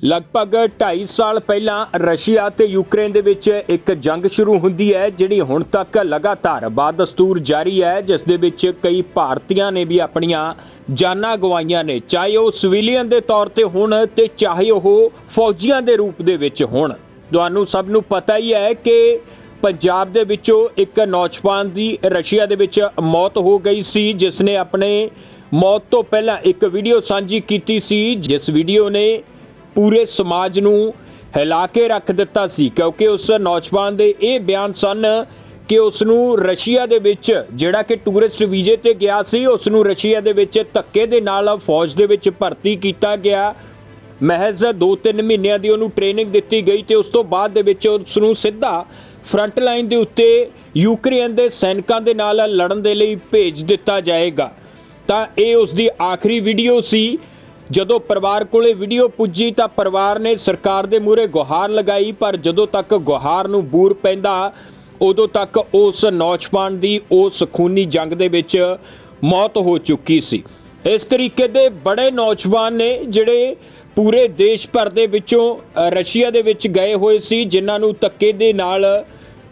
ਲਗਭਗ 2.5 ਸਾਲ ਪਹਿਲਾਂ ਰਸ਼ੀਆ ਤੇ ਯੂਕਰੇਨ ਦੇ ਵਿੱਚ ਇੱਕ ਜੰਗ ਸ਼ੁਰੂ ਹੁੰਦੀ ਹੈ, ਜਿਹੜੀ ਹੁਣ ਤੱਕ ਲਗਾਤਾਰ ਬਾਦਸਤੂਰ ਜਾਰੀ ਹੈ, ਜਿਸ ਦੇ ਵਿੱਚ ਕਈ ਭਾਰਤੀਆਂ ਨੇ ਵੀ ਆਪਣੀਆਂ ਜਾਨਾਂ ਗਵਾਈਆਂ ਨੇ। ਚਾਹੇ ਉਹ ਸਿਵਿਲੀਅਨ ਦੇ ਤੌਰ ਤੇ ਹੋਣ ਤੇ ਚਾਹੇ ਉਹ ਫੌਜੀਆਂ ਦੇ ਰੂਪ ਦੇ ਵਿੱਚ ਹੋਣ। ਤੁਹਾਨੂੰ ਸਭ ਨੂੰ ਪਤਾ ਹੀ ਹੈ ਕਿ ਪੰਜਾਬ ਦੇ ਵਿੱਚੋਂ ਇੱਕ ਨੌਜਵਾਨ ਦੀ ਰਸ਼ੀਆ ਦੇ ਵਿੱਚ ਮੌਤ ਹੋ ਗਈ ਸੀ, ਜਿਸ ਨੇ ਆਪਣੇ ਮੌਤ ਤੋਂ ਪਹਿਲਾਂ ਇੱਕ ਵੀਡੀਓ ਸਾਂਝੀ ਕੀਤੀ ਸੀ, ਜਿਸ ਵੀਡੀਓ ਨੇ ਪੂਰੇ ਸਮਾਜ ਨੂੰ ਹਿਲਾ ਕੇ ਰੱਖ ਦਿੱਤਾ ਸੀ, ਕਿਉਂਕਿ ਉਸ ਨੌਜਵਾਨ ਦੇ ਇਹ ਬਿਆਨ ਸਨ ਕਿ ਉਸ ਨੂੰ ਰਸ਼ੀਆ ਦੇ ਵਿੱਚ ਜਿਹੜਾ ਕਿ ਟੂਰਿਸਟ ਵੀਜ਼ੇ ਤੇ ਗਿਆ ਸੀ, ਉਸ ਨੂੰ ਰਸ਼ੀਆ ਦੇ ਵਿੱਚ ਧੱਕੇ ਦੇ ਨਾਲ ਫੌਜ ਦੇ ਵਿੱਚ ਭਰਤੀ ਕੀਤਾ ਗਿਆ। ਮਹਿਜ਼ 2-3 ਮਹੀਨਿਆਂ ਦੀ ਉਹਨੂੰ ਟ੍ਰੇਨਿੰਗ ਦਿੱਤੀ ਗਈ ਤੇ ਉਸ ਤੋਂ ਬਾਅਦ ਦੇ ਵਿੱਚ ਉਸ ਨੂੰ ਸਿੱਧਾ ਫਰੰਟ ਲਾਈਨ ਦੇ ਉੱਤੇ ਯੂਕਰੇਨ ਦੇ ਸੈਨਿਕਾਂ ਦੇ ਨਾਲ ਲੜਨ ਦੇ ਲਈ ਭੇਜ ਦਿੱਤਾ ਜਾਏਗਾ। ਤਾਂ ਇਹ ਉਸ ਦੀ ਆਖਰੀ ਵੀਡੀਓ ਸੀ। ਜਦੋਂ ਪਰਿਵਾਰ ਕੋਲੇ ਵੀਡੀਓ ਪੁੱਜੀ ਤਾਂ ਪਰਿਵਾਰ ਨੇ ਸਰਕਾਰ ਦੇ ਮੂਹਰੇ ਗੁਹਾਰ ਲਗਾਈ, ਪਰ ਜਦੋਂ ਤੱਕ ਗੁਹਾਰ ਨੂੰ ਬੂਰ ਪੈਂਦਾ, ਉਦੋਂ ਤੱਕ ਉਸ ਨੌਜਵਾਨ ਦੀ ਉਸ ਖੂਨੀ ਜੰਗ ਦੇ ਵਿੱਚ ਮੌਤ ਹੋ ਚੁੱਕੀ ਸੀ। ਇਸ ਤਰੀਕੇ ਦੇ ਬੜੇ ਨੌਜਵਾਨ ਨੇ ਜਿਹੜੇ ਪੂਰੇ ਦੇਸ਼ ਭਰ ਦੇ ਵਿੱਚੋਂ ਰਸ਼ੀਆ ਦੇ ਵਿੱਚ ਗਏ ਹੋਏ ਸੀ, ਜਿਨ੍ਹਾਂ ਨੂੰ ਧੱਕੇ ਦੇ ਨਾਲ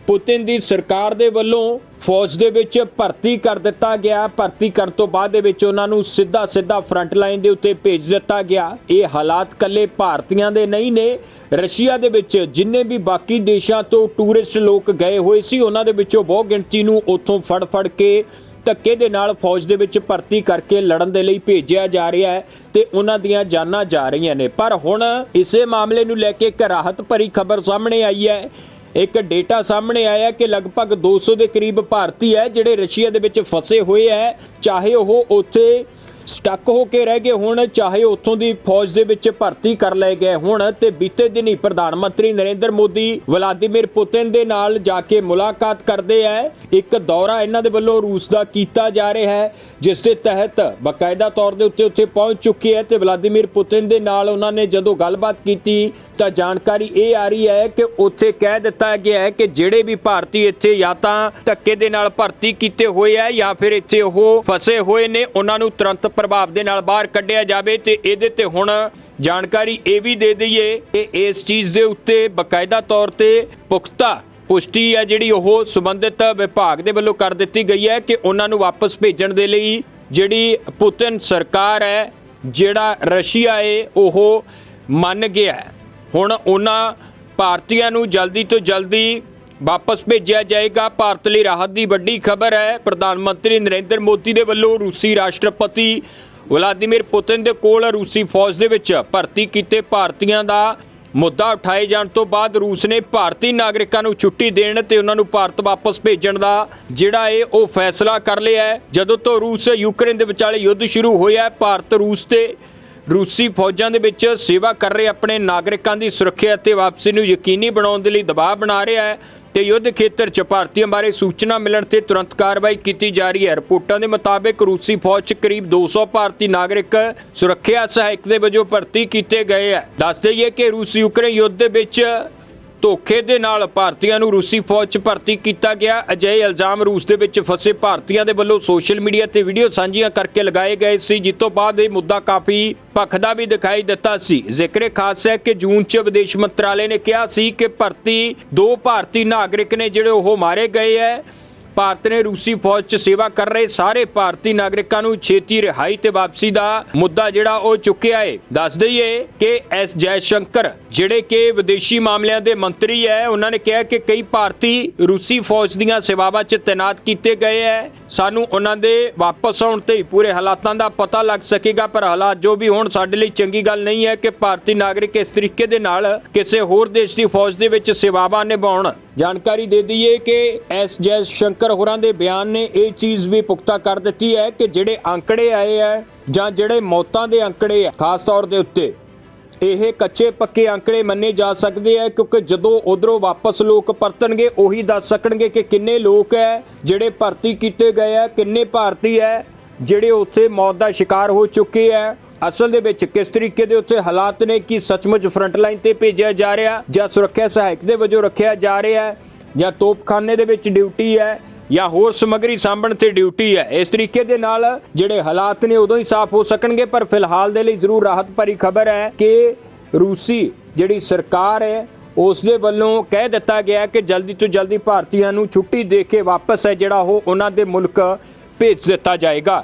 ਪੁਤਿਨ ਦੀ ਸਰਕਾਰ ਦੇ ਵੱਲੋਂ ਫੌਜ ਦੇ ਵਿੱਚ ਭਰਤੀ ਕਰ ਦਿੱਤਾ ਗਿਆ। ਭਰਤੀ ਕਰਨ ਤੋਂ ਬਾਅਦ ਦੇ ਵਿੱਚ ਉਹਨਾਂ ਨੂੰ ਸਿੱਧਾ ਸਿੱਧਾ ਫਰੰਟ ਲਾਈਨ ਦੇ ਉੱਤੇ ਭੇਜ ਦਿੱਤਾ ਗਿਆ। ਇਹ ਹਾਲਾਤ ਕੱਲੇ ਭਾਰਤੀਆਂ ਦੇ ਨਹੀਂ ਨੇ, ਰਸ਼ੀਆ ਦੇ ਵਿੱਚ ਜਿੰਨੇ ਵੀ ਬਾਕੀ ਦੇਸ਼ਾਂ ਤੋਂ ਟੂਰਿਸਟ ਲੋਕ ਗਏ ਹੋਏ ਸੀ, ਉਹਨਾਂ ਦੇ ਵਿੱਚੋਂ ਬਹੁ ਗਿਣਤੀ ਨੂੰ ਉੱਥੋਂ ਫੜ ਫੜ ਕੇ ਧੱਕੇ ਦੇ ਨਾਲ ਫੌਜ ਦੇ ਵਿੱਚ ਭਰਤੀ ਕਰਕੇ ਲੜਨ ਦੇ ਲਈ ਭੇਜਿਆ ਜਾ ਰਿਹਾ ਹੈ ਤੇ ਉਹਨਾਂ ਦੀਆਂ ਜਾਨਾਂ ਜਾ ਰਹੀਆਂ ਨੇ। ਪਰ ਹੁਣ ਇਸੇ ਮਾਮਲੇ ਨੂੰ ਲੈ ਕੇ ਇੱਕ ਰਾਹਤ ਭਰੀ ਖਬਰ ਸਾਹਮਣੇ ਆਈ ਹੈ ਇੱਕ ਡੇਟਾ ਸਾਹਮਣੇ ਆਇਆ ਕਿ ਲਗਭਗ 200 ਦੇ ਕਰੀਬ ਭਾਰਤੀ ਹੈ ਜਿਹੜੇ ਰਸ਼ੀਆ ਦੇ ਵਿੱਚ ਫਸੇ ਹੋਏ ਹੈ, ਚਾਹੇ ਉਹ ਉੱਥੇ ਸਟਕ ਹੋ ਕੇ ਰਹਿ ਗਏ ਹੋਣ, ਚਾਹੇ ਉੱਥੋਂ ਦੀ ਫੌਜ ਦੇ ਵਿੱਚ ਭਰਤੀ ਕਰ ਲਏ ਗਏ ਹੋਣ ਤੇ ਬੀਤੇ ਦਿਨੀ ਪ੍ਰਧਾਨ ਮੰਤਰੀ ਨਰਿੰਦਰ ਮੋਦੀ ਵਲਾਦੀਮੀਰ ਪੁਤਿਨ ਦੇ ਨਾਲ ਜਾ ਕੇ ਮੁਲਾਕਾਤ ਕਰਦੇ ਹੈ ਇੱਕ ਦੌਰਾ ਇਹਨਾਂ ਦੇ ਵੱਲੋਂ ਰੂਸ ਦਾ ਕੀਤਾ ਜਾ ਰਿਹਾ ਹੈ ਜਿਸ ਦੇ ਤਹਿਤ ਬਕਾਇਦਾ ਤੌਰ ਦੇ ਉੱਤੇ ਉੱਥੇ ਪਹੁੰਚ ਚੁੱਕੇ ਹੈ ਤੇ ਵਲਾਦੀਮੀਰ ਪੁਤਿਨ ਦੇ ਨਾਲ ਉਹਨਾਂ ਨੇ ਜਦੋਂ ਗੱਲਬਾਤ ਕੀਤੀ ਤਾਂ ਜਾਣਕਾਰੀ ਇਹ ਆ ਰਹੀ ਹੈ ਕਿ ਉੱਥੇ ਕਹਿ ਦਿੱਤਾ ਗਿਆ ਹੈ ਕਿ ਜਿਹੜੇ ਵੀ ਭਾਰਤੀ ਇੱਥੇ ਜਾਂ ਤਾਂ ਧੱਕੇ ਦੇ ਨਾਲ ਭਰਤੀ ਕੀਤੇ ਹੋਏ ਹੈ ਜਾਂ ਫਿਰ ਇੱਥੇ ਉਹ ਫਸੇ ਹੋਏ ਨੇ, ਉਹਨਾਂ ਨੂੰ ਤੁਰੰਤ ਪ੍ਰਭਾਵ ਦੇ ਨਾਲ ਬਾਹਰ ਕੱਢਿਆ ਜਾਵੇ ਤੇ ਇਹਦੇ ਤੇ ਹੁਣ ਜਾਣਕਾਰੀ ਇਹ ਵੀ ਦੇ ਦਈਏ ਕਿ ਇਸ ਚੀਜ਼ ਦੇ ਉੱਤੇ ਬਕਾਇਦਾ ਤੌਰ ਤੇ ਪੁਖਤਾ ਪੁਸ਼ਟੀ ਹੈ ਜਿਹੜੀ ਉਹ ਸੰਬੰਧਿਤ ਵਿਭਾਗ ਦੇ ਵੱਲੋਂ ਕਰ ਦਿੱਤੀ ਗਈ ਹੈ ਕਿ ਉਹਨਾਂ ਨੂੰ ਵਾਪਸ ਭੇਜਣ ਦੇ ਲਈ ਜਿਹੜੀ ਪੁਤਿਨ ਸਰਕਾਰ ਹੈ, ਜਿਹੜਾ ਰਸ਼ੀਆ ਏ ਉਹ ਮੰਨ ਗਿਆ ਹੁਣ ਉਹਨਾਂ ਭਾਰਤੀਆਂ ਨੂੰ ਜਲਦੀ ਤੋਂ ਜਲਦੀ ਵਾਪਸ ਭੇਜਿਆ ਜਾਏਗਾ। ਭਾਰਤ ਲਈ ਰਾਹਤ ਦੀ ਵੱਡੀ ਖਬਰ ਹੈ। ਪ੍ਰਧਾਨ ਮੰਤਰੀ ਨਰਿੰਦਰ ਮੋਦੀ ਦੇ ਵੱਲੋਂ ਰੂਸੀ ਰਾਸ਼ਟਰਪਤੀ ਵਲਾਦੀਮੀਰ ਪੁਤਿਨ ਦੇ ਕੋਲ ਰੂਸੀ ਫੌਜ ਦੇ ਵਿੱਚ ਭਰਤੀ ਕੀਤੇ ਭਾਰਤੀਆਂ ਦਾ ਮੁੱਦਾ ਉਠਾਏ ਜਾਣ ਤੋਂ ਬਾਅਦ ਰੂਸ ਨੇ ਭਾਰਤੀ ਨਾਗਰਿਕਾਂ ਨੂੰ ਛੁੱਟੀ ਦੇਣ ਤੇ ਉਹਨਾਂ ਨੂੰ ਭਾਰਤ ਵਾਪਸ ਭੇਜਣ ਦਾ ਜਿਹੜਾ ਹੈ ਉਹ ਫੈਸਲਾ ਕਰ ਲਿਆ ਹੈ। ਜਦੋਂ ਤੋਂ ਰੂਸ ਯੂਕਰੇਨ ਦੇ ਵਿਚਾਲੇ ਯੁੱਧ ਸ਼ੁਰੂ ਹੋਇਆ ਭਾਰਤ ਰੂਸ ਤੇ ਰੂਸੀ ਫੌਜਾਂ ਦੇ ਵਿੱਚ ਸੇਵਾ ਕਰ ਰਹੇ ਆਪਣੇ ਨਾਗਰਿਕਾਂ ਦੀ ਸੁਰੱਖਿਆ ਅਤੇ ਵਾਪਸੀ ਨੂੰ ਯਕੀਨੀ ਬਣਾਉਣ ਦੇ ਲਈ ਦਬਾਅ ਬਣਾ ਰਿਹਾ ਹੈ ਤੇ ਯੁੱਧ ਖੇਤਰ 'ਚ ਭਾਰਤੀਆਂ ਬਾਰੇ ਸੂਚਨਾ ਮਿਲਣ ਤੇ ਤੁਰੰਤ ਕਾਰਵਾਈ ਕੀਤੀ ਜਾ ਰਹੀ ਹੈ। ਰਿਪੋਰਟਾਂ ਦੇ ਮੁਤਾਬਕ ਰੂਸੀ ਫੌਜ 'ਚ ਕਰੀਬ 200 ਭਾਰਤੀ ਨਾਗਰਿਕ ਸੁਰੱਖਿਆ ਸਹਾਇਕ ਦੇ ਵਜੋਂ ਭਰਤੀ ਕੀਤੇ ਗਏ ਹੈ। ਦੱਸ ਦਈਏ ਕਿ ਰੂਸ ਯੂਕਰੇਨ ਯੁੱਧ ਦੇ ਵਿੱਚ ਧੋਖੇ ਦੇ ਨਾਲ ਭਾਰਤੀਆਂ ਨੂੰ ਰੂਸੀ ਫੌਜ 'ਚ ਭਰਤੀ ਕੀਤਾ ਗਿਆ। ਅਜਿਹੇ ਇਲਜ਼ਾਮ ਰੂਸ ਦੇ ਵਿੱਚ ਫਸੇ ਭਾਰਤੀਆਂ ਦੇ ਵੱਲੋਂ ਸੋਸ਼ਲ ਮੀਡੀਆ ਤੇ ਵੀਡੀਓ ਸਾਂਝੀਆਂ ਕਰਕੇ ਲਗਾਏ ਗਏ ਸੀ ਜਿਸ ਤੋਂ ਬਾਅਦ ਇਹ ਮੁੱਦਾ ਕਾਫੀ ਭਖਦਾ ਵੀ ਦਿਖਾਈ ਦਿੱਤਾ ਸੀ। ਜ਼ਿਕਰੇ ਖਾਸ ਹੈ ਕਿ ਜੂਨ 'ਚ ਵਿਦੇਸ਼ ਮੰਤਰਾਲੇ ਨੇ ਕਿਹਾ ਸੀ ਕਿ ਭਰਤੀ ਦੋ ਭਾਰਤੀ ਨਾਗਰਿਕ ਨੇ, ਜਿਹੜੇ ਉਹ ਮਾਰੇ ਗਏ ਹੈ। ਭਾਰਤ ਨੇ ਰੂਸੀ ਫੌਜ 'ਚ ਸੇਵਾ ਕਰ ਰਹੇ ਸਾਰੇ ਭਾਰਤੀ ਨਾਗਰਿਕਾਂ ਨੂੰ ਛੇਤੀ ਰਿਹਾਈ ਤੇ ਵਾਪਸੀ ਦਾ ਮੁੱਦਾ ਜਿਹੜਾ ਉਹ ਚੁੱਕਿਆ ਹੈ ਦੱਸ ਦਈਏ ਕਿ ਐਸ ਜੈ ਸ਼ੰਕਰ ਜਿਹੜੇ ਕਿ ਵਿਦੇਸ਼ੀ ਮਾਮਲਿਆਂ ਦੇ ਮੰਤਰੀ ਹੈ ਉਹਨਾਂ ਨੇ ਕਿਹਾ ਕਿ ਕਈ ਭਾਰਤੀ ਰੂਸੀ ਫੌਜ ਦੀਆਂ ਸੇਵਾਵਾਂ 'ਚ ਤਾਇਨਾਤ ਕੀਤੇ ਗਏ ਹੈ ਸਾਨੂੰ ਉਹਨਾਂ ਦੇ ਵਾਪਸ ਆਉਣ ਤੇ ਪੂਰੇ ਹਾਲਾਤਾਂ ਦਾ ਪਤਾ ਲੱਗ ਸਕੇਗਾ, ਪਰ ਹਾਲਾਤ ਜੋ ਵੀ ਹੋਣ, ਸਾਡੇ ਲਈ ਚੰਗੀ ਗੱਲ ਨਹੀਂ ਹੈ ਕਿ ਭਾਰਤੀ ਨਾਗਰਿਕ ਇਸ ਤਰੀਕੇ ਦੇ ਨਾਲ ਕਿਸੇ ਹੋਰ ਦੇਸ਼ ਦੀ ਫੌਜ ਦੇ ਵਿੱਚ ਸੇਵਾਵਾਂ ਨਿਭਾਉਣ। ਜਾਣਕਾਰੀ ਦੇ ਦਈਏ ਕਿ ਐਸ ਜੈ ਸ਼ੰਕਰ ਹੋਰਾਂ ਦੇ ਬਿਆਨ ਨੇ ਇਹ ਚੀਜ਼ ਵੀ ਪੁਖਤਾ ਕਰ ਦਿੱਤੀ ਹੈ ਕਿ ਜਿਹੜੇ ਅੰਕੜੇ ਆਏ ਹੈ ਜਾਂ ਜਿਹੜੇ ਮੌਤਾਂ ਦੇ ਅੰਕੜੇ ਹੈ, ਖਾਸ ਤੌਰ ਦੇ ਉੱਤੇ, ਇਹ ਕੱਚੇ ਪੱਕੇ ਅੰਕੜੇ ਮੰਨੇ ਜਾ ਸਕਦੇ ਆ ਕਿਉਂਕਿ ਜਦੋਂ ਉਧਰੋਂ ਵਾਪਸ ਲੋਕ ਪਰਤਣਗੇ, ਉਹੀ ਦੱਸ ਸਕਣਗੇ ਕਿ ਕਿੰਨੇ ਲੋਕ ਹੈ, ਜਿਹੜੇ ਭਰਤੀ ਕੀਤੇ ਗਏ ਆ ਕਿੰਨੇ ਭਾਰਤੀ ਹੈ, ਜਿਹੜੇ ਉੱਥੇ ਮੌਤ ਦਾ ਸ਼ਿਕਾਰ ਹੋ ਚੁੱਕੇ ਆ ਅਸਲ ਦੇ ਵਿੱਚ ਕਿਸ ਤਰੀਕੇ ਦੇ ਉੱਥੇ ਹਾਲਾਤ ਨੇ, ਕਿ ਸੱਚਮੁੱਚ ਫਰੰਟ ਲਾਈਨ ਤੇ ਭੇਜਿਆ ਜਾ ਰਿਹਾ ਜਾਂ ਸੁਰੱਖਿਆ ਸਹਾਇਕ ਦੇ ਵਜੋਂ ਰੱਖਿਆ ਜਾ ਰਿਹਾ ਜਾਂ ਤੋਪਖਾਨੇ ਦੇ ਵਿੱਚ ਡਿਊਟੀ ਹੈ ਜਾਂ ਹੋਰ ਸਮੱਗਰੀ ਸਾਂਭਣ ਤੇ ਡਿਊਟੀ ਹੈ। ਇਸ ਤਰੀਕੇ ਦੇ ਨਾਲ ਜਿਹੜੇ ਹਾਲਾਤ ਨੇ ਉਦੋਂ ਹੀ ਸਾਫ਼ ਹੋ ਸਕਣਗੇ, ਪਰ ਫਿਲਹਾਲ ਦੇ ਲਈ ਜ਼ਰੂਰ ਰਾਹਤ ਭਰੀ ਖਬਰ ਹੈ ਕਿ ਰੂਸੀ ਜਿਹੜੀ ਸਰਕਾਰ ਹੈ, ਉਸ ਦੇ ਵੱਲੋਂ ਕਹਿ ਦਿੱਤਾ ਗਿਆ ਕਿ ਜਲਦੀ ਤੋਂ ਜਲਦੀ ਭਾਰਤੀਆਂ ਨੂੰ ਛੁੱਟੀ ਦੇ ਕੇ ਵਾਪਸ ਹੈ, ਜਿਹੜਾ ਉਹ ਉਹਨਾਂ ਦੇ ਮੁਲਕ ਭੇਜ ਦਿੱਤਾ ਜਾਏਗਾ।